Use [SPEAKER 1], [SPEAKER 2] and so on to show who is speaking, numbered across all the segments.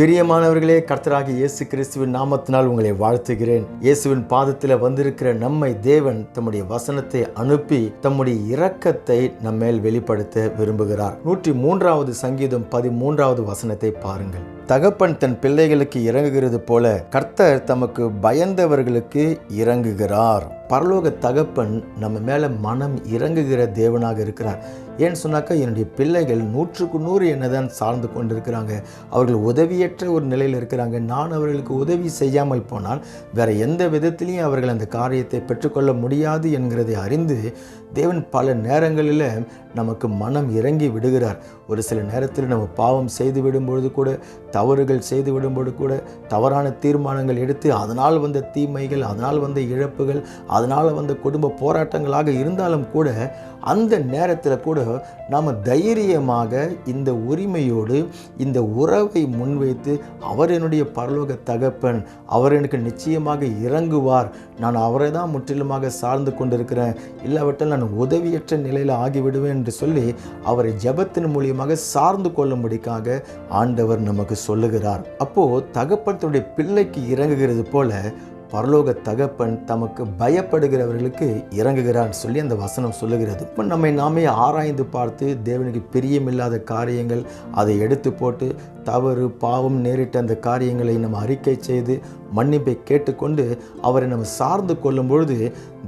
[SPEAKER 1] பிரியமானவர்களே கர்த்தராக இயேசு கிறிஸ்துவின் நாமத்தினால் உங்களை வாழ்த்துகிறேன். இயேசுவின் பாதத்தில் வந்திருக்கிற நம்மை தேவன் தம்முடைய வசனத்தை அனுப்பி தம்முடைய இரக்கத்தை நம்மேல் வெளிப்படுத்த விரும்புகிறார். நூற்றி மூன்றாவது சங்கீதம் பதிமூன்றாவது வசனத்தை பாருங்கள். தகப்பன் தன் பிள்ளைகளுக்கு இறங்குகிறது போல கர்த்தர் தமக்கு பயந்தவர்களுக்கு இறங்குகிறார். பரலோக தகப்பன் நம்ம மேலே மனம் இறங்குகிற தேவனாக இருக்கிறார். ஏன்னு சொன்னாக்கா என்னுடைய பிள்ளைகள் நூற்றுக்கு நூறு என்னதான் சார்ந்து கொண்டிருக்கிறாங்க அவர்கள் உதவியற்ற ஒரு நிலையில் இருக்கிறாங்க நான் அவர்களுக்கு உதவி செய்யாமல் போனால் வேறு எந்த விதத்திலையும் அவர்கள் அந்த காரியத்தை பெற்றுக்கொள்ள முடியாது என்கிறதை அறிந்து தேவன் பல நேரங்களில் நமக்கு மனம் இறங்கி விடுகிறார். ஒரு சில நேரத்தில் நம்ம பாவம் செய்து விடும்பொழுது கூட தவறுகள் செய்து விடும்பொழுது கூட தவறான தீர்மானங்கள் எடுத்து அதனால் வந்த தீமைகள் அதனால் வந்த இழப்புகள் அதனால் வந்த குடும்ப போராட்டங்களாக இருந்தாலும் கூட அந்த நேரத்தில் கூட நாம் தைரியமாக இந்த உரிமையோடு இந்த உறவை முன்வைத்து அவர் என்னுடைய பரலோக தகப்பன் அவர் எனக்கு நிச்சயமாக இறங்குவார். நான் அவரை தான் முற்றிலுமாக சார்ந்து கொண்டிருக்கிறேன். இல்லாவிட்டால் நான் உதவியற்ற நிலையில் ஆகிவிடுவேன் என்று சொல்லி அவரை ஜெபத்தின் நிச்சயமாக சார்ந்து கொள்ளும்படிக்காக ஆண்டவர் நமக்கு சொல்லுகிறார். அப்போ தகப்பன் தன்னுடைய பிள்ளைக்கு இறங்குகிறது போல பரலோக தகப்பன் தமக்கு பயப்படுகிறவர்களுக்கு இறங்குகிறான்னு சொல்லி அந்த வசனம் சொல்லுகிறது. இப்போ நம்மை நாமே ஆராய்ந்து பார்த்து தேவனுக்கு பிரியமில்லாத காரியங்கள் அதை எடுத்து போட்டு தவறு பாவம் நேரிட்ட அந்த காரியங்களை நம்ம அறிக்கை செய்து மன்னிப்பை கேட்டுக்கொண்டு அவரை நம்ம சார்ந்து கொள்ளும் பொழுது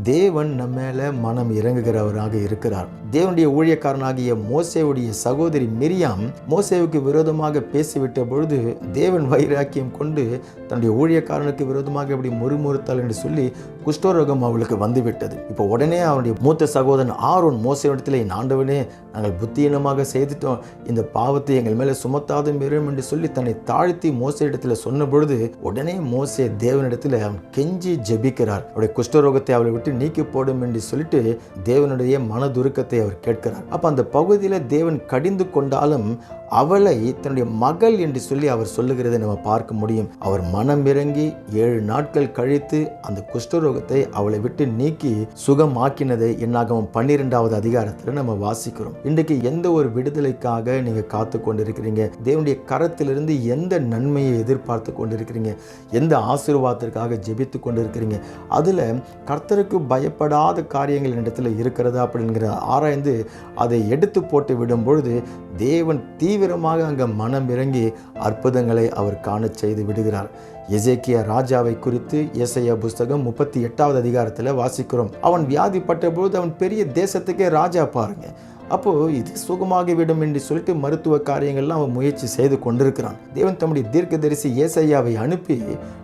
[SPEAKER 1] தேவன் நம்ம மேலே மனம் இறங்குகிறவராக இருக்கிறார். தேவனுடைய ஊழியக்காரனாகிய மோசேவுடைய சகோதரி மிரியாம் மோசேவுக்கு விரோதமாக பேசிவிட்ட பொழுது தேவன் வைராக்கியம் கொண்டு தன்னுடைய ஊழியக்காரனுக்கு விரோதமாக எப்படி முறுமுறுத்தாள் என்று சொல்லி குஷ்டரோகம் அவளுக்கு வந்துவிட்டது. இப்போ உடனே அவனுடைய மூத்த சகோதரன் ஆரோன் மோசேவிடத்தில் என் ஆண்டவனே நாங்கள் புத்தியீனமாக செய்துட்டோம். இந்த பாவத்தை எங்கள் மேலே சுமத்தாத மீறும் என்று சொல்லி தன்னை தாழ்த்தி மோசையிடத்தில் சொன்ன பொழுது உடனே மோச தேவனிடத்தில் அவன் கெஞ்சி ஜெபிக்கிறார். அவருடைய குஷ்டரோகத்தை அவளை விட்டு நீக்கி போடும் என்று சொல்லிட்டு தேவனுடைய மனதுருக்கத்தை அவர் கேட்கிறார். அப்போ அந்த பகுதியில் தேவன் கடிந்து கொண்டாலும் அவளை தன்னுடைய மகள் என்று சொல்லி அவர் சொல்லுகிறதை நம்ம பார்க்க முடியும். அவர் மனம் இறங்கி ஏழு நாட்கள் கழித்து அந்த குஷ்டரோகத்தை அவளை விட்டு நீக்கி சுகமாக்கினதை என்னாகவும் பன்னிரெண்டாவது அதிகாரத்தில் நம்ம வாசிக்கிறோம். இன்றைக்கு எந்த ஒரு விடுதலைக்காக நீங்க காத்து கொண்டிருக்கிறீங்க? தேவனுடைய கரத்திலிருந்து எந்த நன்மையை எதிர்பார்த்து கொண்டிருக்கிறீங்க? எந்த ஆசீர்வாதத்திற்காக ஜெபித்து கொண்டிருக்கிறீங்க? அதில் கர்த்தருக்கு பயப்படாத காரியங்கள் இடத்துல இருக்கிறதா அப்படிங்கிற ஆராய்ந்து அதை எடுத்து போட்டு விடும் பொழுது தேவன் தீவிரமாக அங்கே மனம் இறங்கி அற்புதங்களை அவர் காணச் செய்து விடுகிறார். எசேக்கிய ராஜாவை குறித்து ஏசையா புஸ்தகம் முப்பத்தி எட்டாவது அதிகாரத்தில் வாசிக்கிறோம். அவன் வியாதிப்பட்ட பொழுது அவன் பெரிய தேசத்துக்கே ராஜா பாருங்க. அப்போது இது சுகமாகிவிடும் என்று சொல்லிட்டு மருத்துவ காரியங்கள்லாம் அவன் முயற்சி செய்து கொண்டிருக்கிறான். தேவன் தம்முடைய தீர்க்கதரிசி ஏசையாவை அனுப்பி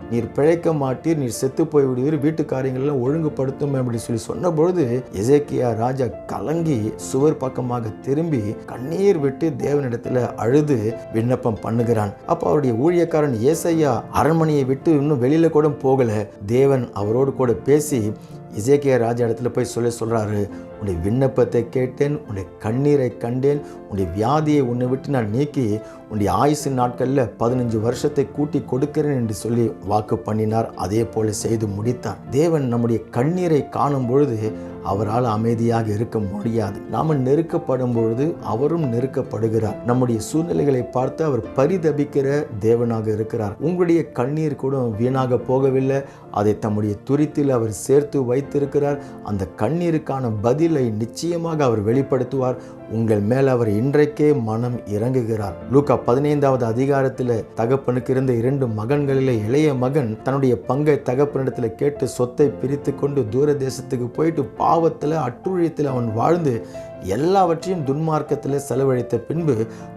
[SPEAKER 1] நீர் பிழைக்க மாட்டீர் நீர் செத்து போய் விடுவீர் வீட்டு காரியங்கள்லாம் ஒழுங்குபடுத்தும் அப்படின்னு சொல்லி சொன்ன பொழுது எசேக்கியா ராஜா கலங்கி சுவர் பக்கமாக திரும்பி கண்ணீர் விட்டு தேவனிடத்தில் அழுது விண்ணப்பம் பண்ணுகிறான். அப்போ அவருடைய ஊழியக்காரன் ஏசையா அரண்மனையை விட்டு இன்னும் வெளியில கூட போகல. தேவன் அவரோடு கூட பேசி இசைக்கிய ராஜா இடத்துல போய் சொல்ல சொல்கிறாரு உன்னுடைய விண்ணப்பத்தை கேட்டேன் உன்னுடைய கண்ணீரை கண்டேன் உன்னுடைய வியாதியை உன்னை விட்டு நான் நீக்கி உன்னுடைய ஆயுசு நாட்களில் பதினஞ்சு வருஷத்தை கூட்டி கொடுக்கிறேன் என்று சொல்லி வாக்கு பண்ணினார். அதே போல செய்து முடித்தார். தேவன் நம்முடைய கண்ணீரை காணும் பொழுது அவரால் அமைதியாக இருக்க முடியாது. நாம நெருக்கப்படும் பொழுது அவரும் நெருக்கப்படுகிறார். நம்முடைய சூழ்நிலைகளை பார்த்து அவர் பரிதபிக்கிற தேவனாக இருக்கிறார். உங்களுடைய கண்ணீர் கூட வீணாக போகவில்லை. அதை தம்முடைய துரித்தில் அவர் சேர்த்து வைத்து வைத்திருக்கிறார். அந்த கண்ணீருக்கான பதிலை நிச்சயமாக அவர் வெளிப்படுத்துவார். உங்கள் மேல் அவர் இன்றைக்கே மனம் இறங்குகிறார். லூக்கா பதினைந்தாவது அதிகாரத்தில் தகப்பனுக்கு இருந்த இரண்டு மகன்களில் இளைய மகன் தன்னுடைய பங்கை தகப்பனிடத்தில் கேட்டு சொத்தை பிரித்து கொண்டு தூர தேசத்துக்கு போயிட்டு பாவத்தில் அட்டுழியத்தில் அவன் வாழ்ந்து எல்லாவற்றையும் துன்மார்க்கத்தில் செலவழித்த பின்பு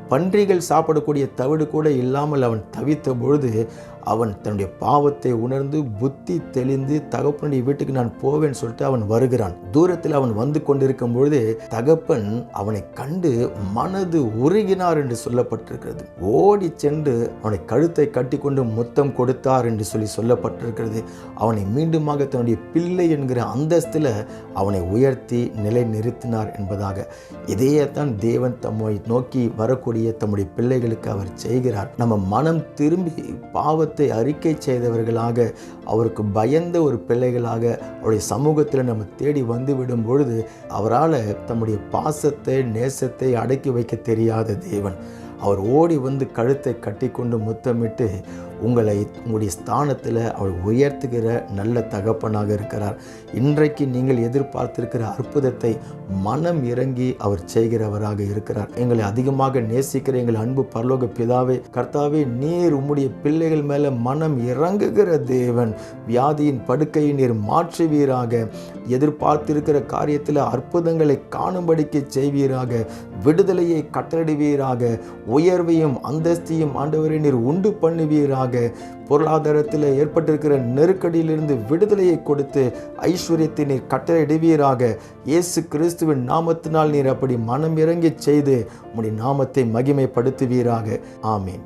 [SPEAKER 1] பன்றிகள் சாப்பிடக்கூடிய தவிடு கூட இல்லாமல் அவன் தவித்த பொழுது அவன் தன்னுடைய பாவத்தை உணர்ந்து புத்தி தெளிந்து தகப்பனுடைய வீட்டுக்கு நான் போவேன்னு சொல்லிட்டு அவன் வருகிறான். தூரத்தில் அவன் வந்து கொண்டிருக்கும் பொழுது தகப்பன் அவனை கண்டு மனது உருகினார் என்று சொல்லப்பட்டிருக்கிறது. ஓடி சென்று அவனை கழுத்தை கட்டிக்கொண்டு முத்தம் கொடுத்தார் என்று சொல்லி சொல்லப்பட்டிருக்கிறது. அவனை மீண்டுமாக தன்னுடைய பிள்ளை என்கிற அந்தஸ்தில் அவனை உயர்த்தி நிலை நிறுத்தினார் என்பதாக. இதையேத்தான் தேவன் தம்மை நோக்கி வரக்கூடிய தம்முடைய பிள்ளைகளுக்கு அவர் செய்கிறார். நம்ம மனம் திரும்பி பாவத்தை அறிக்கை செய்தவர்களாக அவருக்கு பயந்த ஒரு பிள்ளைகளாக அவருடைய சமூகத்தில் நம்ம தேடி வந்துவிடும் பொழுது அவரால் தம்முடைய பாசத்தை நேசத்தை அடக்கி வைக்க தெரியாத தேவன். அவர் ஓடி வந்து கழுத்தை கட்டிக்கொண்டு முத்தமிட்டு உங்களை உங்களுடைய ஸ்தானத்தில் அவர் உயர்த்துகிற நல்ல தகப்பனாக இருக்கிறார். இன்றைக்கு நீங்கள் எதிர்பார்த்திருக்கிற அற்புதத்தை மனம் இறங்கி அவர் செய்கிறவராக இருக்கிறார். எங்களை அதிகமாக நேசிக்கிற எங்கள் அன்பு பரலோக பிதாவே கர்த்தாவே நீர் உம்முடைய பிள்ளைகள் மேலே மனம் இறங்குகிற தேவன். வியாதியின் படுக்கையை நீர் மாற்றுவீராக. எதிர்பார்த்திருக்கிற காரியத்தில் அற்புதங்களை காணும்படிக்கு செய்வீராக. விடுதலையை கட்டளிடுவீராக உயர்வையும் அந்தஸ்தையும் ஆண்டவரை நீர் உண்டு பண்ணுவீராக. பொருளாதாரத்தில் ஏற்பட்டிருக்கிற நெருக்கடியிலிருந்து விடுதலையை கொடுத்து ஐஸ்வர்யத்தை நீர் கட்டளையிடுவீராக. இயேசு கிறிஸ்துவின் நாமத்தினால் நீர் அப்படி மனம் இறங்கி செய்து உடைய நாமத்தை மகிமைப்படுத்துவீராக. ஆமீன்.